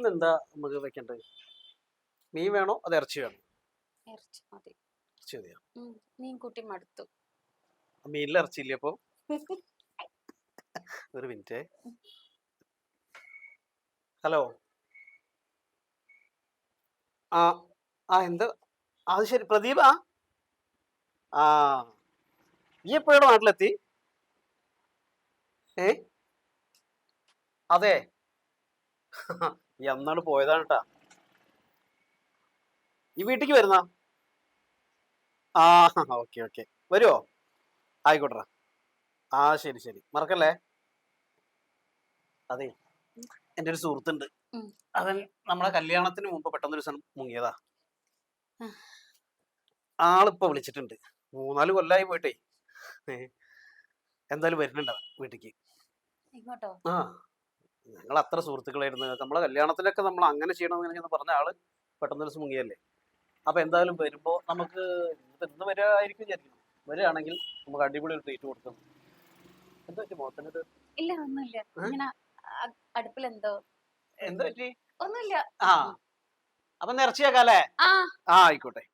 ഇന്ന് എന്താ നമുക്ക് വെക്കേണ്ടത് മീൻ വേണോ? അത് ഇറച്ചി വേണോ? ഇറച്ചി മതി. ഇറച്ചി മതിയോ? ഉം, മീൻ കൂട്ടി മടുത്തു. മീനിൽ ഇറച്ചില്ലേ അപ്പൊ? ഒരു മിനിറ്റ്. ഹലോ. ആ ആ എന്താ? അത് ശരി. പ്രദീപ ആ. ഈ എപ്പോഴാണ് നാട്ടിലെത്തി? ഏ? അതെ. ഈ അന്നാണ് പോയതാണ് കേട്ടാ ഈ വീട്ടിക്ക് വരുന്ന? ആ ഓക്കെ ഓക്കെ. വരുമോ ആയിക്കോട്ടെ ആ ശരി ശരി. മറക്കല്ലേ? അതെ. എന്റെ ഒരു സുഹൃത്തുണ്ട്. അവൻ നമ്മളെ കല്യാണത്തിന് മുമ്പ് പെട്ടെന്ന് ഒരു ദിവസം മുങ്ങിയതാ. ആളിപ്പോ വിളിച്ചിട്ടുണ്ട്. മൂന്നാൽ കൊല്ലായി പോയിട്ടേ. എന്തായാലും വരുന്നുണ്ട് വീട്ടിക്ക്. ഇങ്ങോട്ടോ? ആ. ഞങ്ങൾ അത്ര സുഹൃത്തുക്കളായിരുന്നു. നമ്മളെ കല്യാണത്തിലൊക്കെ നമ്മൾ അങ്ങനെ ചെയ്യണം എന്ന് പറഞ്ഞ ആൾ പെട്ടെന്ന് ഒരു ദിവസം മുങ്ങിയല്ലേ അപ്പൊ എന്തായാലും വരുമ്പോ നമുക്ക് ഇന്ന് വരായിരിക്കും വിചാരിക്കുന്നു. വരികയാണെങ്കിൽ നമുക്ക് അടിപൊളി ഒരു ട്രീറ്റ് കൊടുക്കാം. എന്താ പറ്റി മുഖത്തിനൊരു ഇല്ല ഒന്നുമില്ല. ഏ? ഇങ്ങനെ അ- അടുപ്പിലെന്തോ എന്താ പറ്റി? ഒന്നുമില്ല. ആ. അപ്പൊ നിറച്ചിയാക്കാല്ലേ ആ ആയിക്കോട്ടെ.